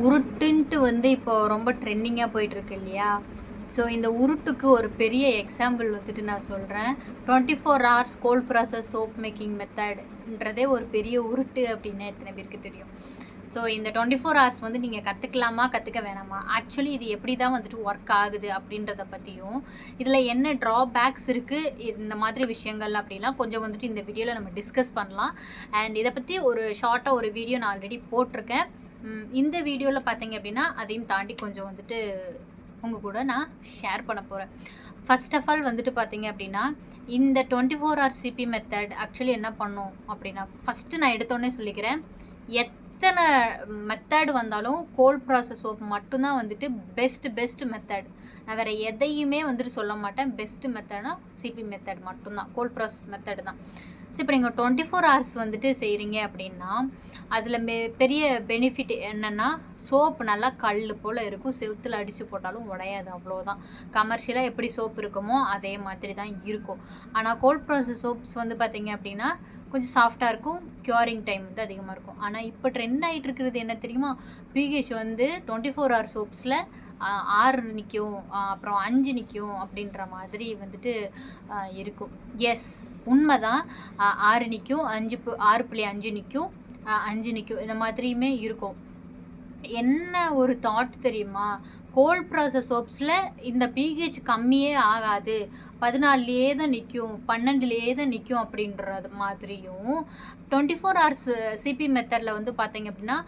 உருட்டுன்ட்டு வந்து இப்போ ரொம்ப ட்ரெண்டிங்காக போயிட்டுருக்கு இல்லையா? ஸோ இந்த உருட்டுக்கு ஒரு பெரிய எக்ஸாம்பிள் வந்துட்டு நான் சொல்கிறேன் twenty four hours cold process soap making மெத்தட்ன்றதே ஒரு பெரிய உருட்டு அப்படின்னு எத்தனை பேருக்கு தெரியும்? ஸோ இந்த டுவெண்ட்டி ஃபோர் ஹவர்ஸ் வந்து நீங்கள் கற்றுக்கலாமா கற்றுக்க வேணாமா? ஆக்சுவலி இது எப்படி தான் வந்துட்டு ஒர்க் ஆகுது அப்படின்றத பற்றியும் இதில் என்ன ட்ராபேக்ஸ் இருக்குது இந்த மாதிரி விஷயங்கள் அப்படிலாம் கொஞ்சம் வந்துட்டு இந்த வீடியோவில் நம்ம டிஸ்கஸ் பண்ணலாம். அண்ட் இதை பற்றி ஒரு ஷார்ட்டாக ஒரு வீடியோ நான் ஆல்ரெடி போட்டிருக்கேன். இந்த வீடியோவில் பார்த்தீங்க அப்படின்னா அதையும் தாண்டி கொஞ்சம் வந்துட்டு உங்கள் கூட நான் ஷேர் பண்ண போகிறேன் ஃபர்ஸ்ட் ஆஃப் ஆல் வந்துட்டு பார்த்தீங்க அப்படின்னா இந்த twenty four hour CP method actually என்ன பண்ணும் அப்படின்னா ஃபஸ்ட்டு நான் எடுத்தோடனே சொல்லிக்கிறேன் எத் எத்தனை மெத்தட் வந்தாலும் கோல்ட் ப்ராசஸ் சோப் மட்டும்தான் வந்துட்டு பெஸ்ட் பெஸ்ட் மெத்தட் நான் வேறு எதையுமே வந்துட்டு சொல்ல மாட்டேன். பெஸ்ட் மெத்தட்னா சிபி மெத்தட் மட்டும்தான். கோல்ட் ப்ராசஸ் மெத்தட் தான். ஸோ இப்போ நீங்கள் டுவெண்ட்டி ஃபோர் ஹவர்ஸ் வந்துட்டு செய்கிறீங்க அப்படின்னா அதில் மெ பெரிய பெனிஃபிட் என்னென்னா சோப் நல்லா கல் போல் இருக்கும். செவுத்தில் அடித்து போட்டாலும் உடையாது அவ்வளோதான் கமர்ஷியலாக எப்படி சோப் இருக்குமோ அதே மாதிரி தான் இருக்கும். ஆனால் கோல்ட் ப்ராசஸ் சோப்ஸ் வந்து பார்த்தீங்க அப்படின்னா கொஞ்சம் சாஃப்டாக இருக்கும். க்யூரிங் டைம் வந்து அதிகமாக இருக்கும். ஆனால் இப்போ ட்ரெண்ட் ஆகிட்டு இருக்கிறது என்ன தெரியுமா? பிஹெச் வந்து டுவெண்ட்டி ஃபோர் ஹவர் சோப்ஸில் ஆறு நிற்கும் அப்புறம் அஞ்சு நிற்கும் அப்படின்ற மாதிரி வந்துட்டு இருக்கும். எஸ் உண்மைதான். தான் ஆறு நிற்கும் அஞ்சு பு- ஆறு புள்ளி அஞ்சு நிற்கும் அஞ்சு நிற்கும் இந்த மாதிரியுமே இருக்கும். என்ன ஒரு தாட் தெரியுமா? கோல்ட் ப்ராசஸ் சோப்ஸில் இந்த பிஹெச் கம்மியே ஆகாது. பதினாலுலேயே தான் நிற்கும் பன்னெண்டுலேயே தான் நிற்கும் அப்படின்றது மாதிரியும் டுவெண்ட்டி ஃபோர் ஹவர்ஸ் சிபி மெத்தடில் வந்து பார்த்தீங்க அப்படின்னா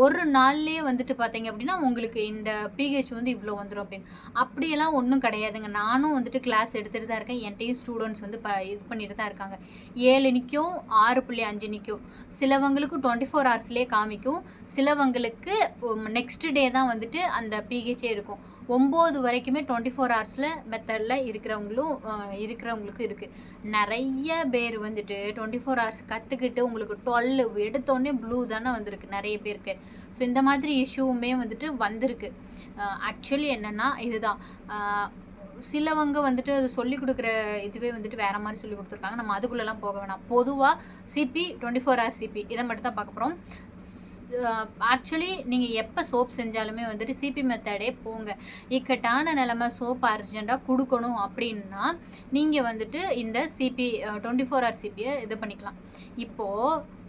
ஒரு நாள்லேயே வந்துட்டு பார்த்தீங்க அப்படின்னா உங்களுக்கு இந்த பிஹெச் வந்து இவ்வளோ வந்துடும் அப்படின்னு. அப்படியெல்லாம் ஒன்றும் கிடையாதுங்க. நானும் வந்துட்டு கிளாஸ் எடுத்துகிட்டு தான் இருக்கேன். என்கிட்டயும் ஸ்டூடெண்ட்ஸ் வந்து ப இது பண்ணிட்டு தான் இருக்காங்க. ஏழு நிற்கும் ஆறு புள்ளி அஞ்சு நிற்கும் சிலவங்களுக்கு டுவெண்ட்டி ஃபோர் ஹவர்ஸ்லேயே காமிக்கும். சிலவங்களுக்கு நெக்ஸ்ட் டே தான் வந்துட்டு அந்த பிஹெச்சே இருக்கும். ஒம்பது வரைக்குமே டுவெண்ட்டி ஃபோர் ஹவர்ஸில் மெத்தடில் இருக்கிறவங்களும் இருக்கிறவங்களுக்கும் இருக்குது நிறைய பேர் வந்துட்டு டுவெண்ட்டி ஃபோர் ஹவர்ஸ் கற்றுக்கிட்டு உங்களுக்கு டுவெல் எடுத்தோடனே ப்ளூ தானே வந்திருக்கு நிறைய பேருக்கு. ஸோ இந்த மாதிரி இஷ்யூவுமே வந்துட்டு வந்திருக்கு. ஆக்சுவலி என்னென்னா இதுதான். சிலவங்க வந்துட்டு அது சொல்லி கொடுக்குற இதுவே வந்துட்டு வேற மாதிரி சொல்லி கொடுத்துருக்காங்க. நம்ம அதுக்குள்ளெல்லாம் போக வேணாம். பொதுவாக CP twenty four hour CP இதை மட்டும் தான் பார்க்க போகிறோம் ஆக்சுவலி நீங்கள் எப்போ சோப் செஞ்சாலுமே வந்துட்டு சிபி மெத்தடே போங்க. இக்கட்டான நிலமை சோப் அர்ஜெண்ட்டாக கொடுக்கணும் அப்படின்னா நீங்கள் வந்துட்டு இந்த சிபி டுவெண்ட்டி ஃபோர் ஹவர் சிபியை இது பண்ணிக்கலாம். இப்போது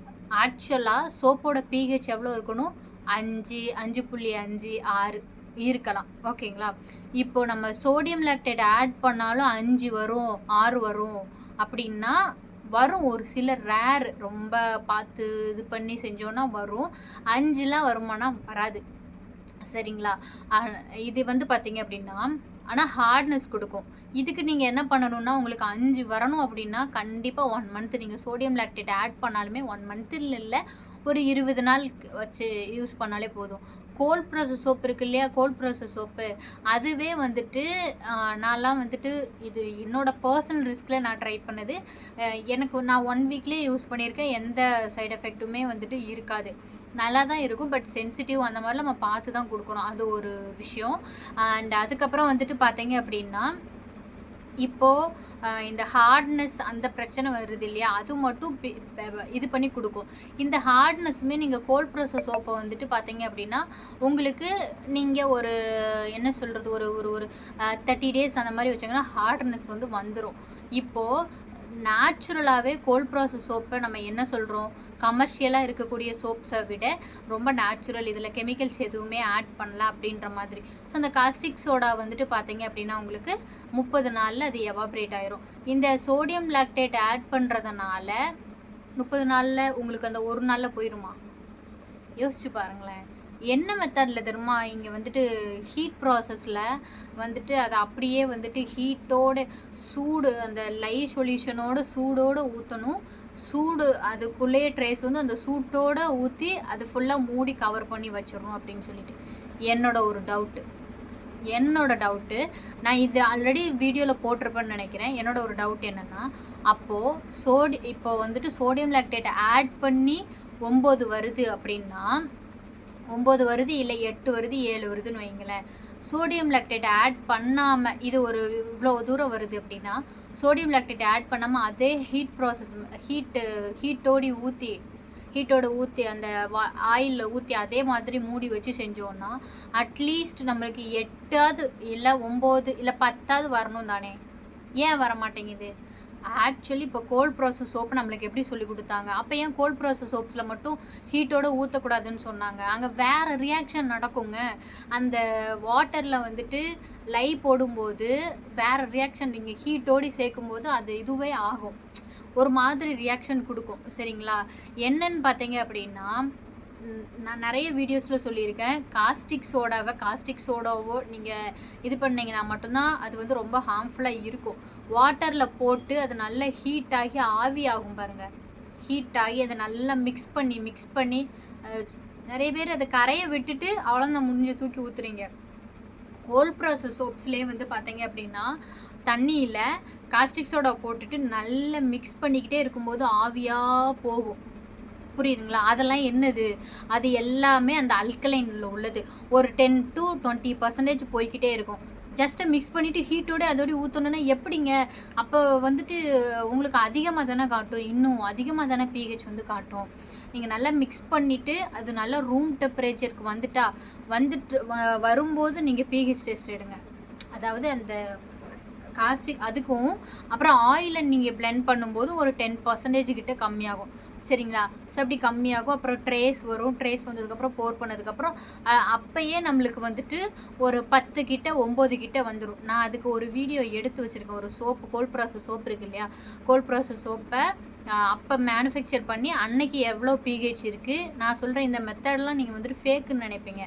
ஆக்சுவலாக சோப்போட பிஹெச் எவ்வளோ இருக்கணும்? அஞ்சு அஞ்சு புள்ளி அஞ்சு ஆறு இருக்கலாம். ஓகேங்களா? இப்போ நம்ம சோடியம் லாக்டேட் ஆட் பண்ணாலும் அஞ்சு வரும் ஆறு வரும் அப்படின்னா வரும். ஒரு சில ரேர் ரொம்ப பார்த்து இது பண்ணி செஞ்சோன்னா வரும். அஞ்சுலாம் வருமானா வராது. சரிங்களா? இது வந்து பார்த்தீங்க அப்படின்னா ஆனால் ஹார்ட்னஸ் கொடுக்கும். இதுக்கு நீங்கள் என்ன பண்ணணும்னா உங்களுக்கு அஞ்சு வரணும் அப்படின்னா கண்டிப்பாக ஒன் மந்த் நீங்கள் சோடியம் லாக்டேட் ஆட் பண்ணாலுமே ஒன் மந்த்தில் இல்லை ஒரு இருபது நாள் வச்சு யூஸ் பண்ணாலே போதும். கோல்ட் ப்ராசஸ் சோப்பு இருக்கு இல்லையா? Cold process soap. அதுவே வந்துட்டு நான்லாம் வந்துட்டு இது என்னோடய பர்சனல் ரிஸ்கில் நான் ட்ரை பண்ணது. எனக்கு நான் ஒன் வீக்லேயே யூஸ் பண்ணியிருக்கேன். எந்த சைடு எஃபெக்ட்டுமே வந்துட்டு இருக்காது. நல்லா தான் இருக்கும். பட் சென்சிட்டிவ் அந்த மாதிரிலாம் நம்ம பார்த்து தான் கொடுக்கணும். அது ஒரு விஷயம். அண்ட் அதுக்கப்புறம் வந்துட்டு பார்த்தீங்க அப்படின்னா இப்போது இந்த ஹார்ட்னஸ் அந்த பிரச்சனை வருது இல்லையா? அது மட்டும் இது பண்ணி கொடுக்கும். இந்த ஹார்ட்னஸுமே நீங்கள் கோல்ட் ப்ரோசஸ் சோப்பை வந்துட்டு பார்த்தீங்க அப்படின்னா உங்களுக்கு நீங்கள் ஒரு என்ன சொல்கிறது ஒரு ஒரு ஒரு தேர்ட்டி டேஸ் அந்த மாதிரி வச்சிங்கன்னா ஹார்ட்னஸ் வந்து வந்துடும் இப்போது நேச்சுரலாகவே கோல்ட் ப்ராசஸ் சோப்பை நம்ம என்ன சொல்கிறோம் கமர்ஷியலாக இருக்கக்கூடிய சோப்ஸை விட ரொம்ப நேச்சுரல் இதில் கெமிக்கல்ஸ் எதுவுமே ஆட் பண்ணல அப்படின்ற மாதிரி. ஸோ அந்த காஸ்டிக் சோடா வந்துட்டு பார்த்தீங்க அப்படின்னா உங்களுக்கு முப்பது நாளில் அது எவாப்ரேட் ஆயிரும். இந்த சோடியம் லாக்டேட் ஆட் பண்ணுறதுனால முப்பது நாளில் உங்களுக்கு அந்த ஒரு நாளில் போயிருமா? யோசிச்சு பாருங்களேன். என்ன மெத்தடில் தெரியுமா? இங்கே வந்துட்டு ஹீட் ப்ராசஸில் வந்துட்டு அதை அப்படியே வந்துட்டு ஹீட்டோட சூடு அந்த லை சொல்யூஷனோட சூடோடு ஊற்றணும் சூடு அதுக்குள்ளேயே ட்ரேஸ் வந்து அந்த சூட்டோட ஊற்றி அது ஃபுல்லாக மூடி கவர் பண்ணி வச்சிடணும் அப்படின்னு சொல்லிட்டு. என்னோட ஒரு டவுட்டு என்னோட டவுட்டு நான் இது ஆல்ரெடி வீடியோவில் போட்டிருப்பேன்னு நினைக்கிறேன். என்னோட ஒரு டவுட் என்னென்னா அப்போது சோடி இப்போ வந்துட்டு சோடியம் லாக்டேட் ஆட் பண்ணி ஒம்பது வருது அப்படின்னா ஒம்பது வருது இல்லை எட்டு வருது ஏழு வருதுன்னு வைங்களேன் சோடியம் லாக்டேட் ஆட் பண்ணாமல் இது ஒரு இவ்வளோ தூரம் வருது அப்படின்னா சோடியம் லாக்டேட் ஆட் பண்ணாமல் அதே ஹீட் ப்ராசஸ் ஹீட்டு ஹீட்டோடி ஊற்றி ஹீட்டோட ஊற்றி அந்த ஆயிலில் ஊற்றி அதே மாதிரி மூடி வச்சு செஞ்சோன்னா அட்லீஸ்ட் நம்மளுக்கு எட்டாவது இல்லை ஒம்பது இல்லை பத்தாவது வரணும் தானே? ஏன் வர மாட்டேங்குது ஆக்சுவலி இப்போ கோல்ட் ப்ராசஸ் சோப்பு நம்மளுக்கு எப்படி சொல்லி கொடுத்தாங்க? அப்போ ஏன் கோல்ட் ப்ராசஸ் சோப்ஸில் மட்டும் ஹீட்டோட ஊற்றக்கூடாதுன்னு சொன்னாங்க. அங்கே வேறு ரியாக்ஷன் நடக்குங்க. அந்த வாட்டரில் வந்துட்டு லை போடும்போது வேறு ரியாக்ஷன் நீங்கள் ஹீட்டோடு சேர்க்கும்போது அது இதுவே ஆகும். ஒரு மாதிரி ரியாக்ஷன் கொடுக்கும். சரிங்களா? என்னன்னு பார்த்தீங்க அப்படின்னா நான் நிறைய வீடியோஸில் சொல்லியிருக்கேன். காஸ்டிக் சோடாவை காஸ்டிக் சோடாவோ நீங்கள் இது பண்ணிங்கன்னா மட்டும்தான் அது வந்து ரொம்ப ஹார்ம்ஃபுல்லாக இருக்கும். வாட்டரில் போட்டு அது நல்லா ஹீட் ஆகி ஆவி ஆகும் பாருங்கள் ஹீட் ஆகி அதை நல்லா மிக்ஸ் பண்ணி மிக்ஸ் பண்ணி நிறைய பேர் அதை கரையை விட்டுட்டு அவ்வளோதான் முடிஞ்சு தூக்கி ஊற்றுறீங்க கோல்ட் ப்ராசஸ் சோப்ஸ்லேயே வந்து பார்த்தீங்க அப்படின்னா தண்ணியில் காஸ்டிக் சோடா போட்டுட்டு நல்லா மிக்ஸ் பண்ணிக்கிட்டே இருக்கும்போது ஆவியாக போகும். புரியுதுங்களா? அதெல்லாம் என்னது? அது எல்லாமே அந்த அல்கலைனில் உள்ளது. ஒரு டென் டு டுவெண்ட்டி பர்சன்டேஜ் போய்க்கிட்டே இருக்கும். ஜஸ்ட்டு மிக்ஸ் பண்ணிவிட்டு ஹீட்டோட அதோடய ஊற்றணுன்னா எப்படிங்க? அப்போ வந்துட்டு உங்களுக்கு அதிகமாக தானே காட்டும். இன்னும் அதிகமாக தானே பிஹெச் வந்து காட்டும். நீங்கள் நல்லா மிக்ஸ் பண்ணிவிட்டு அது நல்லா ரூம் டெம்பரேச்சருக்கு வந்துட்டா வந்துட்டு வ- வரும்போது நீங்கள் பிஹெச் டெஸ்ட் எடுங்க. அதாவது அந்த காஸ்டிக் அதுக்கும் அப்புறம் ஆயிலை நீங்கள் பிளெண்ட் பண்ணும்போது ஒரு டென் பர்சன்டேஜ் கிட்ட கம்மியாகும். சரிங்களா? ஸோ அப்படி கம்மியாகும். அப்புறம் ட்ரேஸ் வரும். ட்ரேஸ் வந்ததுக்கப்புறம் போர் பண்ணதுக்கப்புறம் அப்போயே நம்மளுக்கு வந்துட்டு ஒரு பத்து கிட்ட ஒம்பது கிட்ட வந்துடும் நான் அதுக்கு ஒரு வீடியோ எடுத்து வச்சுருக்கேன். ஒரு சோப்பு கோல் ப்ராசஸ் சோப் இருக்கு இல்லையா? கோல் ப்ராசஸ் சோப்பை அப்போ மேனுஃபேக்சர் பண்ணி அன்னைக்கு எவ்வளோ பிஹெச் இருக்குது நான் சொல்கிறேன் இந்த மெத்தட்லாம் நீங்கள் வந்துட்டு ஃபேக்குன்னு நினைப்பீங்க.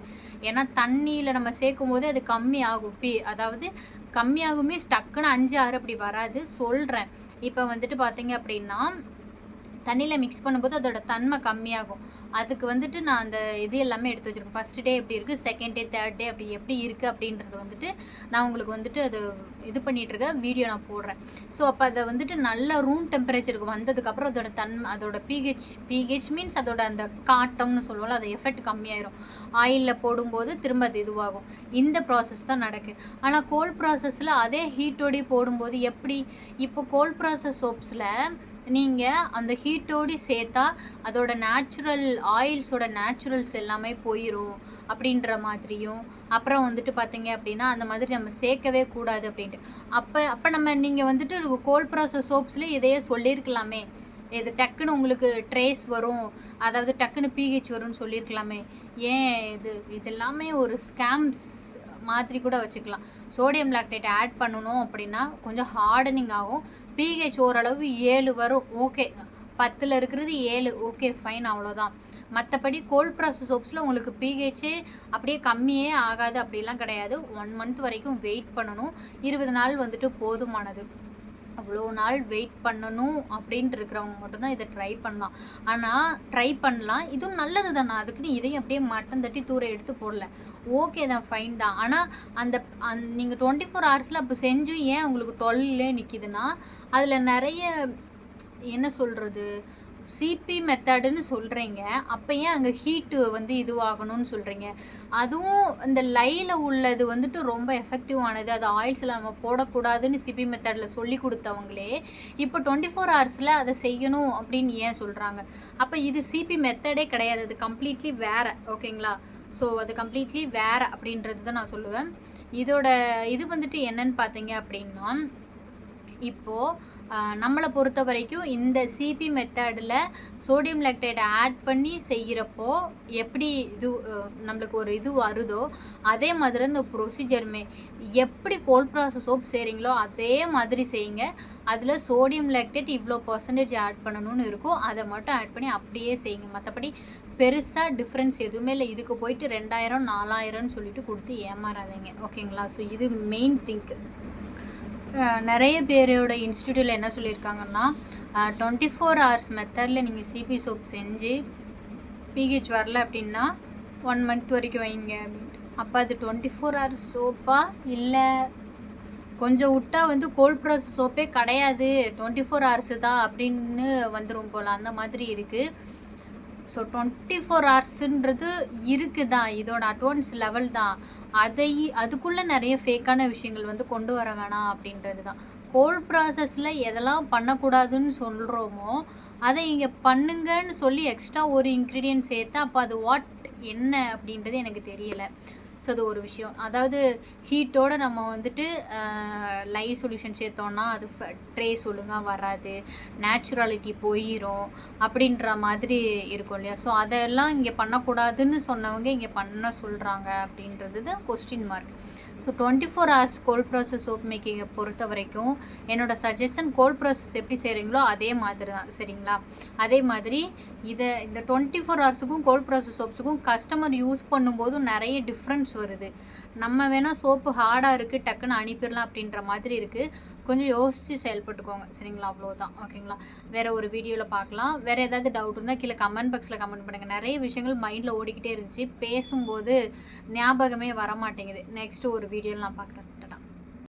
ஏன்னா தண்ணியில் நம்ம சேர்க்கும் போது அது கம்மி ஆகும். பி அதாவது கம்மியாகுமே டக்குன்னு அஞ்சு ஆறு அப்படி வராது. சொல்கிறேன் இப்போ வந்துட்டு பார்த்தீங்க அப்படின்னா தண்ணியில் மிக்ஸ் பண்ணும்போது அதோட தன்மை கம்மியாகும். அதுக்கு வந்துட்டு நான் அந்த இது எல்லாமே எடுத்து வச்சிருக்கேன். ஃபர்ஸ்ட் டே எப்படி இருக்குது செகண்ட் டே தேர்ட் டே அப்படி எப்படி இருக்குது அப்படின்றது வந்துட்டு நான் உங்களுக்கு வந்துட்டு அது இது பண்ணிகிட்டு இருக்க வீடியோ நான் போடுறேன். ஸோ அப்போ அதை வந்துட்டு நல்ல ரூம் டெம்பரேச்சருக்கு வந்ததுக்கப்புறம் அதோட தன்மை அதோட பிஹெச் பிஹெச் மீன்ஸ் அதோட அந்த காட்டம்னு சொல்லுவோம்ல அது எஃபெக்ட் கம்மியாயிரும். ஆயிலில் போடும்போது திரும்ப அது இதுவாகும். இந்த ப்ராசஸ் தான் நடக்குது ஆனால் கோல்ட் ப்ராசஸில் அதே ஹீட்டோடி போடும்போது எப்படி? இப்போ கோல்ட் ப்ராசஸ் சோப்ஸில் நீங்கள் அந்த ஹீட்டோடு சேர்த்தா அதோட நேச்சுரல் ஆயில்ஸோட நேச்சுரல்ஸ் எல்லாமே போயிடும் அப்படின்ற மாதிரியும். அப்புறம் வந்துட்டு பார்த்தீங்க அப்படின்னா அந்த மாதிரி நம்ம சேர்க்கவே கூடாது அப்படின்ட்டு. அப்போ அப்போ நம்ம நீங்கள் வந்துட்டு கோல் ப்ராசஸ் சோப்ஸ்லேயே இதையே சொல்லியிருக்கலாமே. இது டக்குன்னு உங்களுக்கு ட்ரேஸ் வரும். அதாவது டக்குன்னு பிஹெச் வரும்னு சொல்லியிருக்கலாமே. ஏன் இது இது எல்லாமே ஒரு ஸ்கேம்ஸ் மாதிரி கூட வச்சுக்கலாம். சோடியம் லாக்டேட் ஆட் பண்ணணும் அப்படின்னா கொஞ்சம் ஹார்டனிங் ஆகும். பிஹெச் ஓரளவு ஏழு வரும். ஓகே. பத்தில் இருக்கிறது ஏழு. ஓகே ஃபைன் அவ்வளோதான் மற்றபடி கோல்ட் ப்ராசஸ் சோப்ஸில் உங்களுக்கு பிஹெச்சே அப்படியே கம்மியே ஆகாது. அப்படிலாம் கிடையாது. ஒன் மந்த் வரைக்கும் வெயிட் பண்ணணும். இருபது நாள் வந்துட்டு போதுமானது. அவ்வளோ நாள் வெயிட் பண்ணணும் அப்படின்ட்டு இருக்கிறவங்க மட்டும்தான் இதை ட்ரை பண்ணலாம். ஆனால் ட்ரை பண்ணலாம். இதுவும் நல்லது தானே? அதுக்குன்னு இதையும் அப்படியே மட்டன் தட்டி தூர எடுத்து போடல. ஓகே தான் ஃபைன் தான். ஆனால் அந்த அந் நீங்கள் டுவெண்ட்டி ஃபோர் ஹவர்ஸில் அப்போ செஞ்சும் ஏன் உங்களுக்கு டுவெல்லே நிற்கிதுன்னா அதில் நிறைய என்ன சொல்கிறது சிபி மெத்தடுன்னு சொல்கிறீங்க அப்போ ஏன் அங்கே ஹீட்டு வந்து இதுவாகணும்னு சொல்கிறீங்க அதுவும் இந்த லையில் உள்ளது வந்துட்டு ரொம்ப எஃபெக்டிவானது அது ஆயில்ஸில் நம்ம போடக்கூடாதுன்னு சிபி மெத்தடில் சொல்லி கொடுத்தவங்களே இப்போ டுவெண்ட்டி ஃபோர் ஹவர்ஸில் அதை செய்யணும் அப்படின்னு ஏன் சொல்கிறாங்க அப்போ இது சிபி மெத்தடே கிடையாது. அது கம்ப்ளீட்லி வேறு ஓகேங்களா ஸோ அது கம்ப்ளீட்லி வேறு அப்படின்றது தான் நான் சொல்லுவேன். இதோட இது வந்துட்டு என்னன்னு பார்த்தீங்க அப்படின்னா இப்போது நம்மளை பொறுத்த வரைக்கும் இந்த சிபி மெத்தடில் சோடியம் லாக்டைடை ஆட் பண்ணி செய்கிறப்போ எப்படி இது நம்மளுக்கு ஒரு இது வருதோ அதே மாதிரி இந்த ப்ரொசீஜருமே எப்படி கோல்ட் ப்ராசஸ் சோப் செய்கிறீங்களோ அதே மாதிரி செய்யுங்க. அதில் சோடியம் லாக்டேட் இவ்வளோ பர்சன்டேஜ் ஆட் பண்ணணும்னு இருக்கும். அதை மட்டும் ஆட் பண்ணி அப்படியே செய்யுங்க. மற்றபடி பெருசாக டிஃப்ரென்ஸ் எதுவுமே இல்லை. இதுக்கு போயிட்டு ரெண்டாயிரம் நாலாயிரம்னு சொல்லிட்டு கொடுத்து ஏமாறாதீங்க. ஓகேங்களா ஸோ இது மெயின் திங்க் நிறைய பேரோட இன்ஸ்டியூட்டில் என்ன சொல்லியிருக்காங்கன்னா டுவெண்ட்டி ஃபோர் ஹவர்ஸ் மெத்தடில் நீங்கள் சிபி சோப் செஞ்சு பிஹெச் வரல அப்படின்னா ஒன் மந்த் வரைக்கும் வைங்க அப்படின்ட்டு. அப்போ அது டுவெண்ட்டி ஃபோர் ஹவர்ஸ் சோப்பா இல்லை கொஞ்சம் விட்டால் வந்து கோல்ட் ப்ராசஸ் சோப்பே கிடையாது. டுவெண்ட்டி ஃபோர் ஹவர்ஸு தான் அப்படின்னு வந்துடும் போல். அந்த மாதிரி இருக்குது ஸோ டுவெண்ட்டி ஃபோர் ஹவர்ஸுன்றது இருக்குது தான் இதோட அட்வான்ஸ் லெவல் தான். அதை அதுக்குள்ளே நிறைய ஃபேக்கான விஷயங்கள் வந்து கொண்டு வர வேணாம் அப்படின்றது தான் கோல்ட் ப்ராசஸில் எதெல்லாம் பண்ணக்கூடாதுன்னு சொல்கிறோமோ அதை இங்கே பண்ணுங்கன்னு சொல்லி எக்ஸ்ட்ரா ஒரு இன்க்ரீடியன்ட் சேர்த்தா அப்போ அது வாட் என்ன அப்படின்றது எனக்கு தெரியலை. ஸோ அது ஒரு விஷயம். அதாவது ஹீட்டோட நம்ம வந்துட்டு லைவ் சொல்யூஷன் சேர்த்தோன்னா அது ட்ரேஸ் ஒழுங்காக வராது. நேச்சுராலிட்டி போயிடும் அப்படின்ற மாதிரி இருக்கும் இல்லையா? ஸோ அதெல்லாம் இங்கே பண்ணக்கூடாதுன்னு சொன்னவங்க இங்கே பண்ண சொல்கிறாங்க அப்படின்றது தான் question mark so twenty four hours cold process soap மேக்கிங்கை பொறுத்த வரைக்கும் என்னோடய சஜஷன் கோல்ட் ப்ராசஸ் எப்படி செய்கிறீங்களோ அதே மாதிரி தான் சரிங்களா? அதே மாதிரி இதை இந்த டுவெண்ட்டி ஃபோர் ஹவர்ஸுக்கும் கோல்ட் ப்ராசஸ் சோப்ஸுக்கும் கஸ்டமர் யூஸ் பண்ணும்போதும் நிறைய டிஃப்ரென்ஸ் வருது. நம்ம வேணால் சோப்பு ஹார்டாக இருக்குது டக்குன்னு அனுப்பிடலாம் அப்படின்ற மாதிரி இருக்குது கொஞ்சம் யோசித்து செயல்பட்டுக்கோங்க. சரிங்களா? அவ்வளோதான் ஓகேங்களா? வேறு ஒரு வீடியோவில் பார்க்கலாம். வேறு ஏதாவது டவுட் இருந்தால் கீழே கமெண்ட் பாக்ஸில் கமெண்ட் பண்ணுங்கள் நிறைய விஷயங்கள் மைண்டில் ஓடிக்கிட்டே இருந்துச்சு. பேசும்போது ஞாபகமே வர மாட்டேங்குது நெக்ஸ்ட்டு ஒரு வீடியோவில் நான் பார்க்குறேன்.